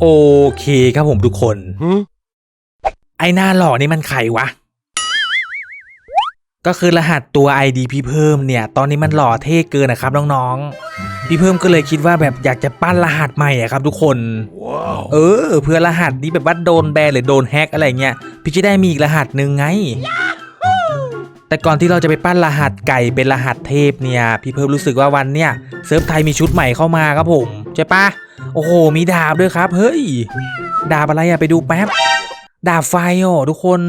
โอเคครับผมทุกคน ไอหน้าหล่อนี่มันใครวะ ก็คือรหัสตัว ID พี่เพิ่มเนี่ย ตอนนี้มันหล่อเท่เกินนะครับน้องๆ พี่เพิ่มก็เลยคิดว่าแบบอยากจะปั้นรหัสใหม่อะครับทุกคนเออ เพื่อรหัสนี้แบบว่าโดนแบนหรือโดนแฮกอะไรเงี้ย พี่จะได้มีอีกรหัสหนึ่งไง แต่ก่อนที่เราจะไปปั้นรหัสไก่เป็นรหัสเทพเนี่ย พี่เพิ่มรู้สึกว่าวันเนี่ยเซิร์ฟไทยมีชุดใหม่เข้ามาครับผมใช่ปะ โอ้โห มีดาบด้วยครับ เฮ้ย ดาบอะไรอะไปดูแป๊บ ดาบไฟอ๋อทุกคน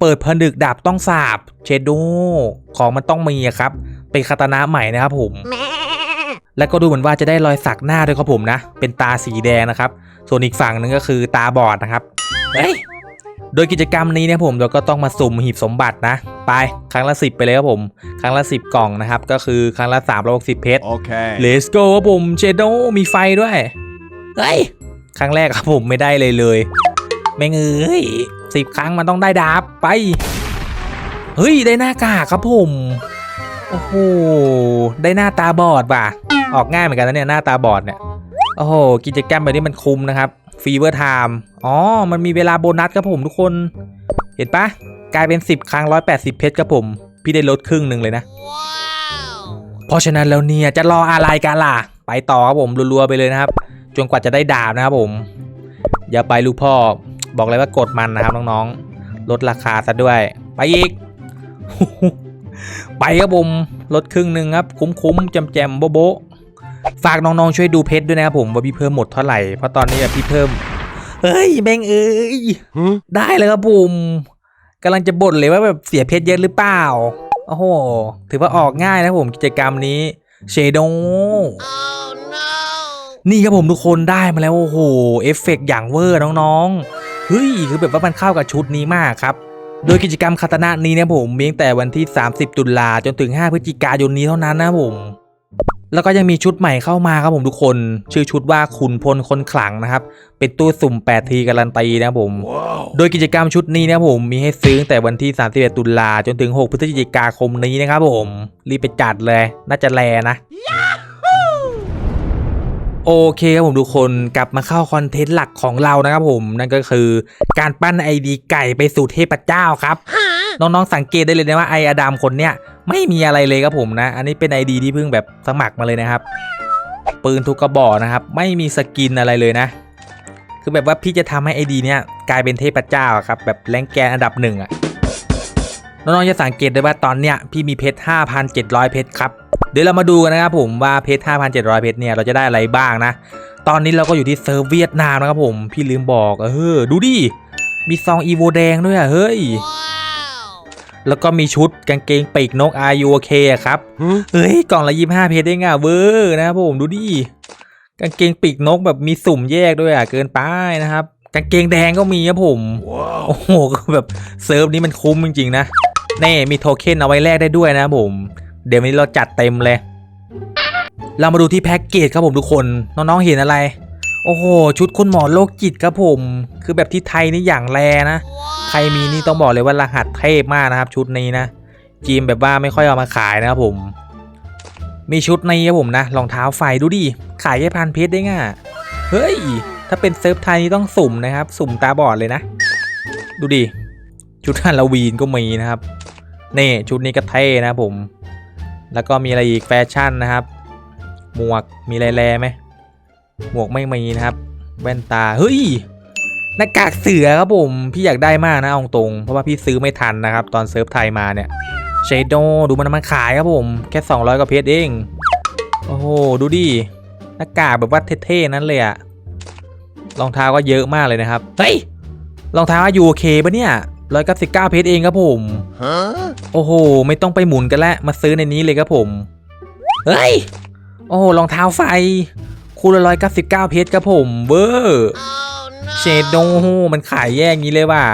เปิดผนึกดาบต้องสาบ เชโดของมันต้องมีอะครับ เป็นคาตานะใหม่นะครับผม แล้วก็ดูเหมือนว่าจะได้รอยสักหน้าด้วยครับผมนะ เป็นตาสีแดงนะครับ ส่วนอีกฝั่งหนึงก็คือตาบอดนะครับ เฮ้ย โดยกิจกรรมนี้เนี่ยผมเราก็ต้องมาสุ่มหีบสมบัตินะ ไปครั้งละ 10 ไปเลยครับผม ครั้งละ 10 กล่องนะครับ ก็คือครั้งละ360เพชร Okay. Let's go ครับผมเชโดมีไฟด้วยเฮ้ยครั้งแรกครับผมไม่ได้เลยเลยแม่งเอ้ยสิบครั้งมันต้องได้ดาบไปเฮ้ยได้หน้ากากครับผมโอ้โหได้หน้าตาบอดว่ะ ออกง่ายเหมือนกันนะเนี่ยหน้าตาบอดเนี่ยโอ้โหกิจกรรมแบบนี้มันคุ้มนะครับ ฟีเวอร์ไทม์อ๋อ มันมีเวลาโบนัสครับผมทุกคน เห็นปะกลายเป็น 10 ครั้ง 180 เพชรครับผม พี่ได้ลดครึ่งหนึ่งเลยนะเพราะฉะนั้นแล้วเนี่ย จะรออะไรกันล่ะ ไปต่อครับผมรัวๆไปเลยนะครับ จนกว่าจะได้ดาบนะครับผม อย่าไปลูกพ่อ บอกเลยว่ากดมันนะครับน้องๆ ลดราคาซะด้วย ไปอีก ไปครับผม ลดครึ่งหนึ่งครับ คุ้มๆแจมๆโบ๊ะๆ ฝากน้องๆช่วยดูเพชรด้วยนะครับผมว่าพี่เพิ่มหมดเท่าไหร่เพราะตอนนี้แบบพี่เพิ่มเฮ้ยแม่งเอ้ย Huh? ได้เลยครับผมกำลังจะบ่นเลยว่าแบบเสียเพชรเยอะหรือเปล่าโอ้โหถือว่าออกง่ายนะผมกิจกรรมนี้เชโดนี่ครับผมทุกคนได้มาแล้วโอ้โหเอฟเฟกต์อย่างเวอร์น้องๆเฮ้ยคือแบบว่ามันเข้ากับชุดนี้มากครับ โดยกิจกรรมคาตานะนี้เนี่ยผมมีตั้งแต่วันที่ 30 ตุลาจนถึง 5 พฤศจิกายนนี้เท่านั้นนะผม แล้วก็ยังมีชุดใหม่เข้ามาครับผมทุกคน ชื่อชุดว่าขุนพลคนขลังนะครับ เป็นตู้สุ่ม 8 ทีการันตีนะครับผม Wow. โดยกิจกรรมชุดนี้นะครับผมมีให้ซื้อตั้งแต่วันที่ 31 ตุลาจนถึง 6 พฤศจิกาคมนี้นะครับผม รีบไปจัดเลย น่าจะแลนะ โอเคครับผมทุกคนกลับมาเข้าคอนเทนต์หลักของเรานะครับผมนั่นก็คือการปั้นไอดีไก่ไปสู่เทพเจ้าครับ น้องๆสังเกตได้เลยนะว่าไออดัมคนเนี้ยไม่มีอะไรเลยครับผมนะ อันนี้เป็นไอดีที่เพิ่งแบบสมัครมาเลยนะครับ ปืนทุกกระบอกนะครับ ไม่มีสกินอะไรเลยนะ คือแบบว่าพี่จะทำให้ไอดีเนี้ยกลายเป็นเทพเจ้าครับแบบแรงแกนอันดับหนึ่งอะน้องๆจะสังเกตได้ว่าตอนเนี้ยพี่มีเพชร5,700 เพชรครับ เดี๋ยวเรามาดูกันนะครับผมว่าเพชร 5,700 เพชรเนี่ยเราจะได้อะไรบ้างนะ ตอนนี้เราก็อยู่ที่เซิร์ฟเวียดนามนะครับผมพี่ลืมบอกเออดูดิ มีซองอีโวแดงด้วยอะเฮ้ยแล้วก็มีชุดกางเกงปีกนก Are you okay อะครับ Huh? เฮ้ยกล่องละยี่ห้าเพชรได้ไงเวอร์นะครับผมดูดิกางเกงปีกนกแบบมีสุ่มแยกด้วยอะเกินไปนะครับกางเกงแดงก็มีครับผม Wow. โอ้โหก็แบบเซิร์ฟนี้มันคุ้มจริงๆนะ แน่มีโทเค็นเอาไว้แลกได้ด้วยนะครับผม เดี๋ยววันนี้เราจัดเต็มเลย เรามาดูที่แพ็กเกจครับผมทุกคน น้องๆเห็นอะไร โอ้โห ชุดคุณหมอโรคจิตครับผม คือแบบที่ไทยนี่อย่างแรนะ ใครมีนี่ต้องบอกเลยว่ารหัสเทพมากนะครับ ชุดนี้นะ จีมแบบว่าไม่ค่อยเอามาขายนะครับผม มีชุดนี้ครับผมนะรองเท้าไฟดูดิ ขายแค่พันเพชรได้ไงเฮ้ย ถ้าเป็นเซิร์ฟไทยนี่ต้องสุ่มนะครับ สุ่มตาบอดเลยนะ ดูดิ ชุดฮาโลวีนก็มีนะครับ นี่ชุดนี้ก็เท่นะครับผม แล้วก็มีอะไรอีกแฟชั่นนะครับ หมวกมีอะไรแลไหมหมวกไม่มีนะครับ แว่นตาเฮ้ยหน้ากากเสือครับผมพี่อยากได้มากนะเอาตรงเพราะว่าพี่ซื้อไม่ทันนะครับ ตอนเซิร์ฟไทยมาเนี่ยเชโดดูมันมันขายครับผมแค่ 200กว่าเพชรเองโอ้โหดูดิหน้ากากแบบว่าเท่ๆนั้นเลยอะรองเท้าก็เยอะมากเลยนะครับเฮ้ยรองเท้ายูโอเคปะเนี่ย ร้อยเก้าสิบเก้าเพชรเองครับผม Huh? โอ้โห ไม่ต้องไปหมุนกันแล้วมาซื้อในนี้เลยครับผม เฮ้ย โอ้โหรองเท้าไฟ คูละร้อยเก้าสิบเก้าเพชรครับผมเวอร์เชดโดมันขายแยกงี้เลยว่ะ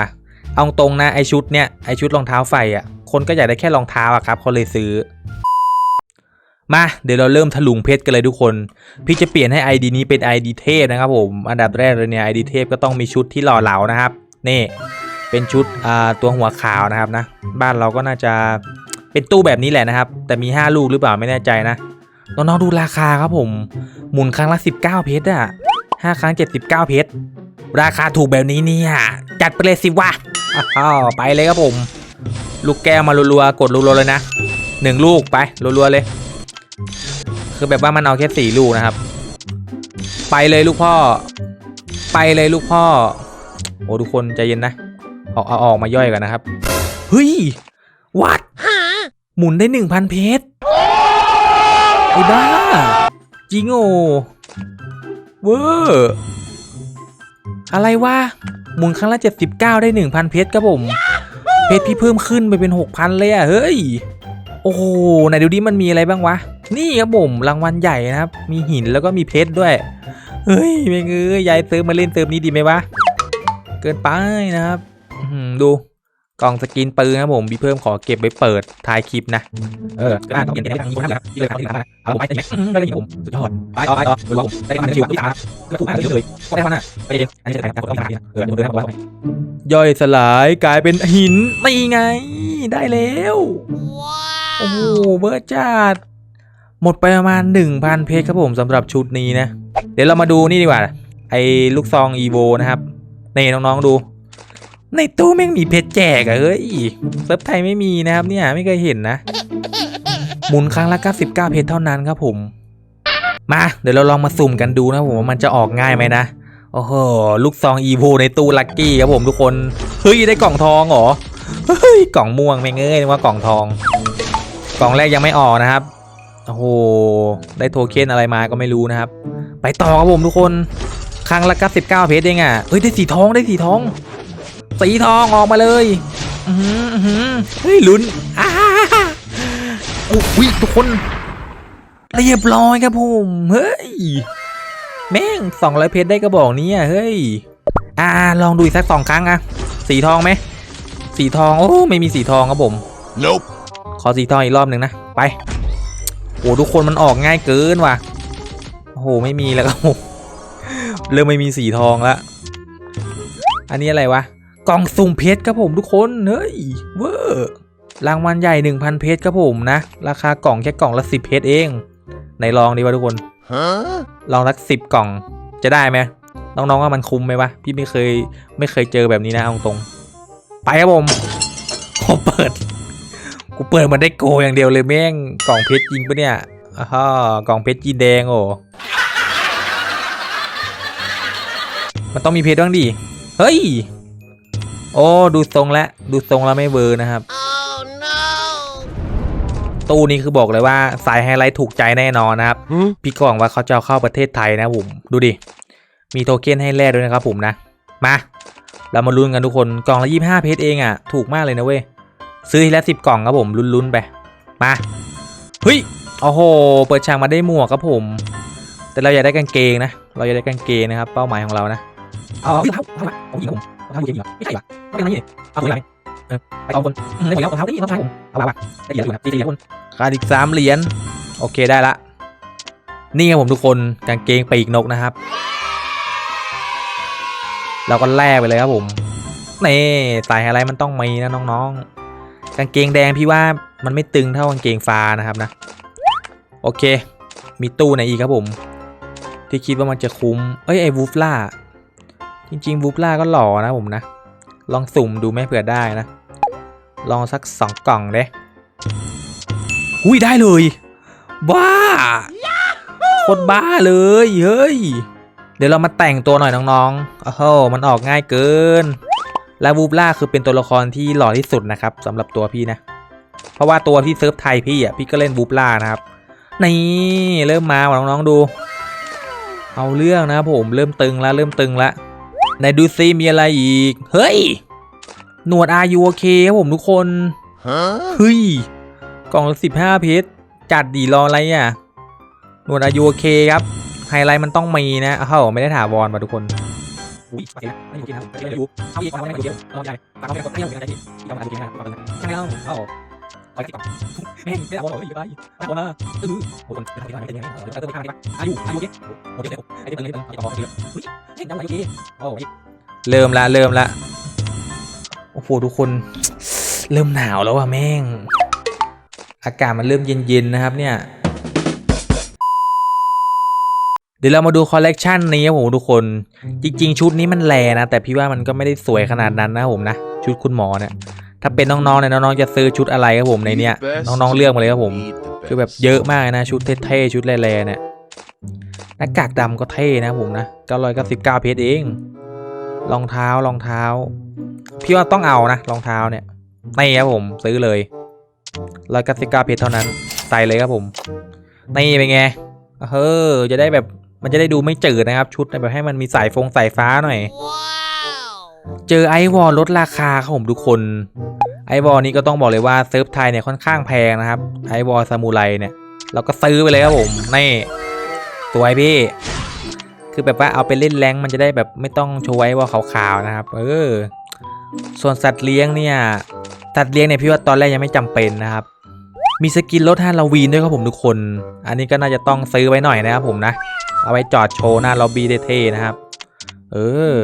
เอาตรงนะไอชุดเนี้ยไอชุดรองเท้าไฟอะ คนก็อยากได้แค่รองเท้าอะครับเขาเลยซื้อ มาเดี๋ยวเราเริ่มถลุงเพชรกันเลยทุกคน พี่จะเปลี่ยนให้ ID นี้เป็น ID เทพนะครับผม อันดับแรกเลยเนี่ย ID เทพก็ต้องมีชุดที่หล่อเหลานะครับ นี่ เป็นชุดตัวหัวขาวนะครับนะ บ้านเราก็น่าจะเป็นตู้แบบนี้แหละนะครับ แต่มี 5 ลูกหรือเปล่าไม่แน่ใจนะน้องๆดูราคาครับผมหมุนครั้งละ 19 เพชรอะห้าครั้งเจ็ดสิบเก้าเพชรราคาถูกแบบนี้เนี่ยจัดไปเลยสิวะอ้าวไปเลยครับผม ลูกแก้วมารัวๆกดรัวๆเลยนะหนึ่งลูกไปรัวๆเลย คือแบบว่ามันเอาแค่สี่ลูกนะครับ ไปเลยลูกพ่อ ไปเลยลูกพ่อ โอ้ทุกคนใจเย็นนะ เอาเอาออกมาย่อยกันนะครับ เฮ้ย วัดหมุนได้หนึ่งพันเพชรไอ้บ้า จริงโอเวอร์อะไรวะหมุนครั้งละเจ็ดสิบเก้าได้หนึ่งพันเพชรครับผม เพชรพี่เพิ่มขึ้นไปเป็นหกพันเลยอะเฮ้ย โอ้โหไหนดูดิมันมีอะไรบ้างวะ นี่ครับผมรางวัลใหญ่นะครับ มีหินแล้วก็มีเพชรด้วย เฮ้ยไม่เงยยายเติมมาเล่นเติมนี้ดีไหมวะ เกินไปนะครับ ดูกล่องสกินปืนครับผมพี่เพิ่มขอเก็บไว้เปิดท้ายคลิปนะ เออก็ต้องเปลี่ยนไปทางนี้คนครับที่เลยครับที่ทางนะเอาผมไปได้ไหมได้เลยผมสุดยอดไปต่อไปต่อดูว่าผมได้มาในชีวิตที่สามก็ถูกอ่านเยอะเลยก็ได้มาน่ะไปเองอันนี้จะได้การกดต้องการเออดูด้วยนะบอกว่าย่อยสลายกลายเป็นหินนี่ไง ได้แล้วโอ้โหเบอร์จัดหมดไปประมาณ 1,000 เพชรครับผมสำหรับชุดนี้นะ เดี๋ยวเรามาดูนี่ดีกว่าไอ้ลูกซองอีโวนะครับนี่น้องๆดู ในตู้แม่งมีเพชรแจกอะเฮ้ยเซิร์ฟไทยไม่มีนะครับเนี่ยไม่เคยเห็นนะ หมุนครั้งละ 99 เพชรเท่านั้นครับผม มาเดี๋ยวเราลองมาสุ่มกันดูนะผมว่ามันจะออกง่ายไหมนะ โอ้โห ลูกซองอีโวในตู้ลักกี้ครับผมทุกคน เฮ้ยได้กล่องทองเหรอ เฮ้ยกล่องม่วงแม่งเอ้ยว่ากล่องทอง กล่องแรกยังไม่ออกนะครับ โอ้โหได้โทเค็นอะไรมาก็ไม่รู้นะครับ ไปต่อครับผมทุกคน ครั้งละ 99 เพชรเองอะเฮ้ยได้สีทองได้สีทอง สีทองออกมาเลยอือหืออื้อหือเฮ้ยลุ้นอ้าอุ้ยทุกคน เรียบร้อยครับผมเฮ้ย แม่ง200เพชรได้กระบอกนี้อะเฮ้ย อ่า ลองดูอีกสักสองครั้งอะ สีทองไหม สีทอง โอ้ไม่มีสีทองครับผม Nope. ขอสีทองอีกรอบหนึ่งนะ ไป โอ้ทุกคนมันออกง่ายเกินว่ะ โอ้โหไม่มีแล้วครับผมเริ่มไม่มีสีทองแล้วอันนี้อะไรวะ กล่องสุ่มเพชรครับผมทุกคน เฮ้ย เวอร์รางวัลใหญ่ 1,000 เพชรครับผมนะ ราคากล่องแค่กล่องละ10เพชรเองไหนลองดีวะทุกคน Huh? ลองสักสิบกล่องจะได้ไหมน้องๆว่ามันคุ้มไหมวะพี่ไม่เคยไม่เคยเจอแบบนี้นะเอาตรงๆไปครับผมโอ้เปิด กูเปิดมันได้โกอย่างเดียวเลยแม่งกล่องเพชรจริงปะเนี่ยอ้าฮกล่องเพชรจีนแดงโอ้มันต้องมีเพชรบ้างดิเฮ้ย โอ้ดูทรงแล้วดูทรงแล้วไม่เวอร์นะครับ Oh no. ตู้นี้คือบอกเลยว่าสายไฮไลท์ถูกใจแน่นอนนะครับ Hmm? พี่ก็หวังว่าเขาจะเอาเข้าประเทศไทยนะผมดูดิ มีโทเค็นให้แลกด้วยนะครับผมนะ มา เรามาลุ้นกันทุกคนกล่องละ25 เพชรเองอะ่ะ ถูกมากเลยนะเว้ยซื้อทีละสิบกล่องครับผมลุ้นๆไป มาเฮ้ยโอ้โห เปิดฉากมาได้หมวกครับผม แต่เราอยากได้กางเกงนะ เราอยากได้กางเกงนะครับ เป้าหมายของเรานะเอาเอาเอาเอาเอาหญิงผมเอาผู้หญิงเหรอไม่ใช่ปะไม่เป็นไรนี่เอาตัวไหนเออไปเอาคนอืมได้หมดแล้วเอาเท้าที่ต้องใช้ผมเอาไปได้เหรียญอยู่นะตีเหรียญคนขาดอีกสามเหรียญโอเคได้ละนี่ครับผมทุกคนกางเกงปีกนกนะครับ เราก็แลกไปเลยครับผมนี่สายอะไรมันต้องมีนะน้องๆ กางเกงแดงพี่ว่ามันไม่ตึงเท่ากางเกงฟ้านะครับนะ โอเค มีตู้ไหนอีกครับผม ที่คิดว่ามันจะคุ้ม เอ้ยไอ้วูฟล่า จริงๆวูฟล่าก็หล่อนะผมนะ ลองสุ่มดูไหมเผื่อได้นะ ลองสักสองกล่องเด้อุ้ยได้เลย บ้าโคตรบ้าเลยเฮ้ย เดี๋ยวเรามาแต่งตัวหน่อยน้องๆโอ้โหมันออกง่ายเกิน และวูบล่าคือเป็นตัวละครที่หล่อที่สุดนะครับสำหรับตัวพี่นะ เพราะว่าตัวที่เซิร์ฟไทยพี่อะพี่ก็เล่นวูบล่านะครับนี่เริ่มมาว่ะน้องๆดู เอาเรื่องนะผมเริ่มตึงแล้วเริ่มตึงแล้ว ไหนดูซิมีอะไรอีก เฮ้ย หนวดอายุโอเคครับผมทุกคน Huh? เฮ้ย กล่องละสิบห้าเพชรจัดดีรออะไรอะ หนวดอายุโอเคครับ ไฮไลท์มันต้องมีนะเอ้าไม่ได้ถาวรมาทุกคนอุ้ยไปนะไม่อยู่กินนะไม่อยู่เอาอีกเอาไม่อยู่เอาใหญ่ปากเอาไม่กดไม่อยู่ใจที่ที่ต้องการกินนะใช่ไหมเล่า เอ้าไปสิแม่งไม่ได้เอาหรอกอยไปเอามาตื้อโอ้คนเป็นอะไรเป็นยังไงเออเติมไปข้างนี้อายุอายุโอเคโอเคไอ้เติมเลยเติมต่อเยอะเฮ้ยเฮ้ยอายุโอเคโอ้ยเริ่มละเริ่มละโอ้โหทุกคน เริ่มหนาวแล้วว่ะแม่ง อากาศมันเริ่มเย็นๆนะครับเนี่ย เดี๋ยวเรามาดูคอลเลกชันนี้ครับผมทุกคน จริง ๆ ชุดนี้มันแลนะ แต่พี่ว่ามันก็ไม่ได้สวยขนาดนั้นนะผมนะ ชุดคุณหมอเนี่ย ถ้าเป็นน้องๆเนี่ยน้องๆจะซื้อชุดอะไรครับผมในเนี้ยน้องๆเลือกมาเลยครับผมคือแบบเยอะมากนะ ชุดเท่ๆชุดแร่ๆเนี่ยหน้ากากดำก็เท่นะผมนะ999เพชรเองรองเท้ารองเท้า พี่ว่าต้องเอานะรองเท้าเนี่ยนี่ครับผมซื้อเลย199เพชรเท่านั้นใส่เลยครับผมนี่เป็นไงเฮ้อจะได้แบบมันจะได้ดูไม่จืดนะครับ ชุดแบบให้มันมีสายฟงสายฟ้าหน่อย Wow. เจอไอวอลลดราคาครับผมทุกคนไอวอลนี้ก็ต้องบอกเลยว่าเซิร์ฟไทยเนี่ยค่อนข้างแพงนะครับไอวอลซามูไรเนี่ยเราก็ซื้อไปเลยครับผมนี่สวยพี่ คือแบบว่าเอาไปเล่นแรงมันจะได้แบบไม่ต้องโชว์ไอวอลขาวๆนะครับ เออ ส่วนสัตว์เลี้ยงเนี่ยสัตว์เลี้ยงเนี่ยพี่ว่าตอนแรกยังไม่จำเป็นนะครับ มีสกินลดฮาโลวีนด้วยครับผมทุกคน อันนี้ก็น่าจะต้องซื้อไว้หน่อยนะครับผมนะ เอาไว้จอดโชว์หน้าล็อบบี้เท่ๆนะครับ เออ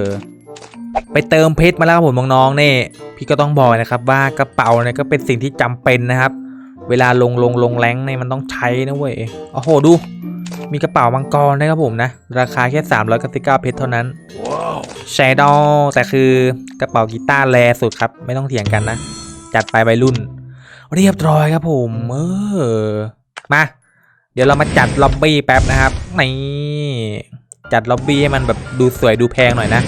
ไปเติมเพชรมาแล้วครับผมน้องๆนี่พี่ก็ต้องบอกนะครับว่ากระเป๋าเนี่ยก็เป็นสิ่งที่จำเป็นนะครับ เวลาลงลงลงแรงเนี่ยมันต้องใช้นะเว้ยโอ้โหดู มีกระเป๋ามังกรนะครับผมนะ ราคาแค่399เพชรเท่านั้นแชดอแต่คือกระเป๋ากีตาร์แรสุดครับไม่ต้องเถียงกันนะ จัดไปวัยรุ่น เรียบร้อยครับผมเออมาเดี๋ยวเรามาจัดล็อบบี้แป๊บนะครับนี่จัดล็อบบี้ให้มันแบบดูสวยดูแพงหน่อยนะ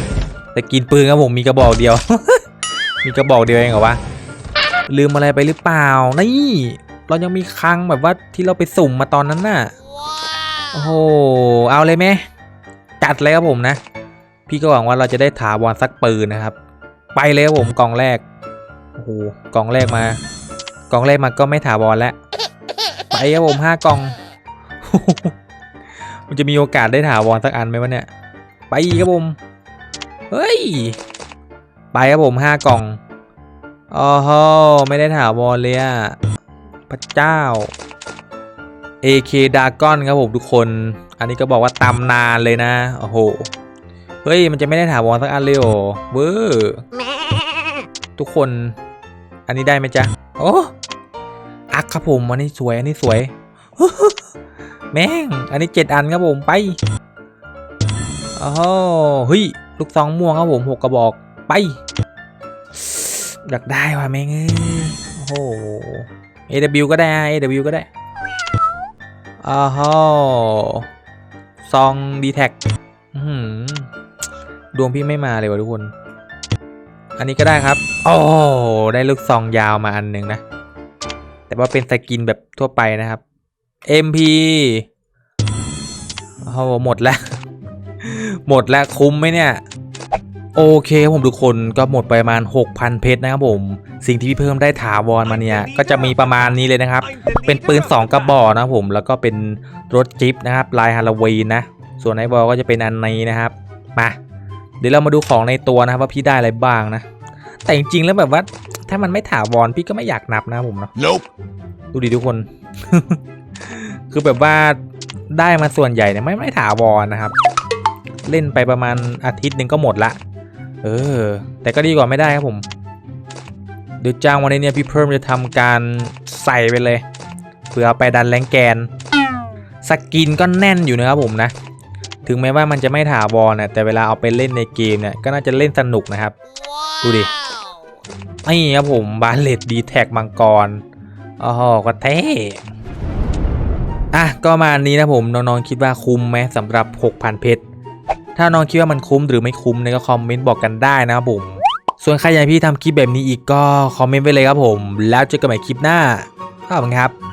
แต่กินปืนครับผมมีกระบอกเดียว มีกระบอกเดียวเองเหรอวะลืมอะไรไปหรือเปล่า นี่ เรายังมีคลังแบบว่าที่เราไปสุ่มมาตอนนั้นน่ะโอ้ Wow. โหเอาเลยไหมจัดเลยครับผมนะ พี่ก็หวังว่าเราจะได้ถาวรสักปืนนะครับ ไปเลยครับผมกล่องแรกโอ้โหกล่องแรกมากล่องแรกมาก็ไม่ถาวรแล้วไปครับผมห้ากล่องมันจะมีโอกาสได้ถาวรสักอันไหมวะเนี่ย ไปครับผม เฮ้ย ไปครับผมห้ากล่องอ๋อโหไม่ได้ถาวรเลยอะพระเจ้า AK d a g o n ครับผมทุกคน อันนี้ก็บอกว่าตำนานเลยนะ โอ้โห เฮ้ย มันจะไม่ได้ถาวรสักอันเลยหรอเวอร์ทุกคน อันนี้ได้ไหมจ๊ะ โอ้อักครับผม อันนี้สวย อันนี้สวย แม่ง อันนี้เจ็ดอันครับผม ไป โอ้โหเฮ้ย ลูกซองม่วงครับผมหกกระบอกไปอยากได้ว่ะแม่งเอ้ยโอ้โห AW ก็ได้ AW ก็ได้อ้าวซองดีแท็กดวงพี่ไม่มาเลยวะทุกคน อันนี้ก็ได้ครับ โอ้ได้ลูกซองยาวมาอันหนึ่งนะ แต่ว่าเป็นสกินแบบทั่วไปนะครับ MP โอ้หมดแล้ว หมดแล้วคุ้มไหมเนี่ย โอเคครับผมทุกคนก็หมดไปประมาณ 6,000 เพชรนะครับผม สิ่งที่พี่เพิ่มได้ถาวรมาเนี่ย ก็จะมีประมาณนี้เลยนะครับ เป็นปืน 2 กระบอกนะครับผมแล้วก็เป็นรถจิ๊บนะครับลายฮาโลวีนนะ ส่วนไอ้บอลก็จะเป็นอันนี้นะครับมาเดี๋ยวเรามาดูของในตัวนะครับว่าพี่ได้อะไรบ้างนะ แต่จริงๆแล้วแบบว่าถ้ามันไม่ถาวรพี่ก็ไม่อยากนับนะครับผมเนาะ Nope. ดูดิทุกคน คือแบบว่าได้มาส่วนใหญ่เนี่ยไม่ไม่ถาวรนะครับ เล่นไปประมาณอาทิตย์หนึ่งก็หมดละ เออ แต่ก็ดีกว่าไม่ได้ครับผม เดี๋ยวจ้างวันนี้เนี่ยพี่เพิ่มจะทำการใส่ไปเลยเผื่อเอาไปดันแรงแกน สกินก็แน่นอยู่นะครับผมนะ ถึงแม้ว่ามันจะไม่ถาวรนะแต่เวลาเอาไปเล่นในเกมเนี่ยก็น่าจะเล่นสนุกนะครับ ดูดิ Wow. นี่ครับผมบาเลตดีแท็กมังกรอ๋อก็เท่อะก็มาอันนี้นะผมน้องๆคิดว่าคุ้มไหมสำหรับ 6,000 เพชร ถ้าน้องคิดว่ามันคุ้มหรือไม่คุ้มเนี่ยก็คอมเมนต์บอกกันได้นะครับผม ส่วนใครอยากให้พี่ทำคลิปแบบนี้อีกก็คอมเมนต์ไปเลยครับผม แล้วเจอกันใหม่คลิปหน้าขอบคุณครับ